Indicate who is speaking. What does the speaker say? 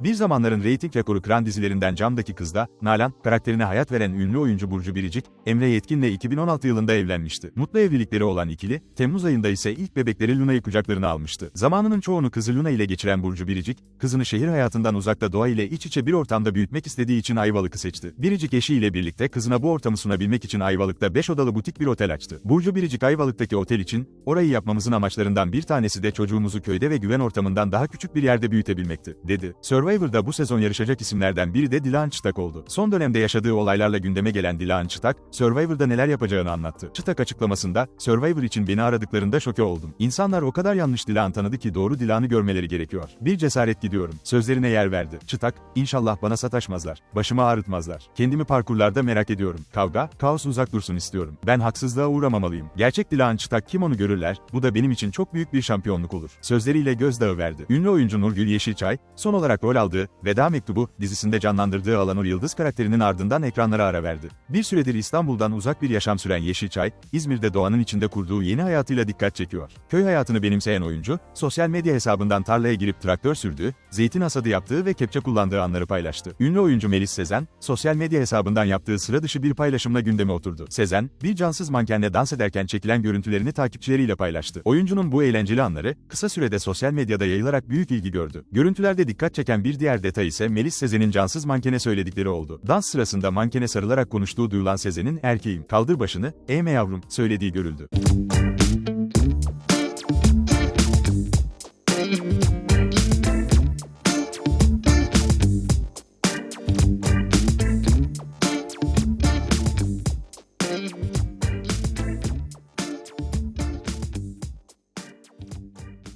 Speaker 1: Bir zamanların reyting rekoru kıran dizilerinden Camdaki Kız'da, Nalan, karakterine hayat veren ünlü oyuncu Burcu Biricik, Emre Yetkin'le 2016 yılında evlenmişti. Mutlu evlilikleri olan ikili, Temmuz ayında ise ilk bebekleri Luna'yı kucaklarına almıştı. Zamanının çoğunu kızı Luna ile geçiren Burcu Biricik, kızını şehir hayatından uzakta doğa ile iç içe bir ortamda büyütmek istediği için Ayvalık'ı seçti. Biricik eşiyle birlikte kızına bu ortamı sunabilmek için Ayvalık'ta 5 odalı butik bir otel açtı. Burcu Biricik Ayvalık'taki otel için, orayı yapmamızın amaçlarından bir tanesi de çocuğumuzu köyde ve güven ortamından daha küçük bir yerde büyütebilmekti, dedi. Survivor'da bu sezon yarışacak isimlerden biri de Dilan Çıtak oldu. Son dönemde yaşadığı olaylarla gündeme gelen Dilan Çıtak, Survivor'da neler yapacağını anlattı. Çıtak açıklamasında, Survivor için beni aradıklarında şoke oldum. İnsanlar o kadar yanlış Dilan tanıdı ki doğru Dilan'ı görmeleri gerekiyor. Bir cesaret gidiyorum. Sözlerine yer verdi. Çıtak, inşallah bana sataşmazlar. Başımı ağrıtmazlar. Kendimi parkurlarda merak ediyorum. Kavga, kaos uzak dursun istiyorum. Ben haksızlığa uğramamalıyım. Gerçek Dilan Çıtak kim onu görürler, bu da benim için çok büyük bir şampiyonluk olur. Sözleriyle gözdağı verdi. Ünlü oyuncu Nurgül Yeşilçay, son olarak rol aldığı Veda Mektubu dizisinde canlandırdığı Alanur Yıldız karakterinin ardından ekranlara ara verdi. Bir süredir İstanbul'dan uzak bir yaşam süren Yeşilçay, İzmir'de doğanın içinde kurduğu yeni hayatıyla dikkat çekiyor. Köy hayatını benimseyen oyuncu, sosyal medya hesabından tarlaya girip traktör sürdüğü, zeytin hasadı yaptığı ve kepçe kullandığı anları paylaştı. Ünlü oyuncu Melis Sezen, sosyal medya hesabından yaptığı sıra dışı bir paylaşımla gündeme oturdu. Sezen, bir cansız mankenle dans ederken çekilen görüntülerini takipçileriyle paylaştı. Oyuncunun bu eğlenceli anları, kısa sürede sosyal medyada yayılarak büyük ilgi gördü. Görüntülerde dikkat çeken bir diğer detay ise Melis Sezen'in cansız mankene söyledikleri oldu. Dans sırasında mankene sarılarak konuştuğu duyulan Sezen'in erkeğim, kaldır başını, eğme yavrum, söylediği görüldü.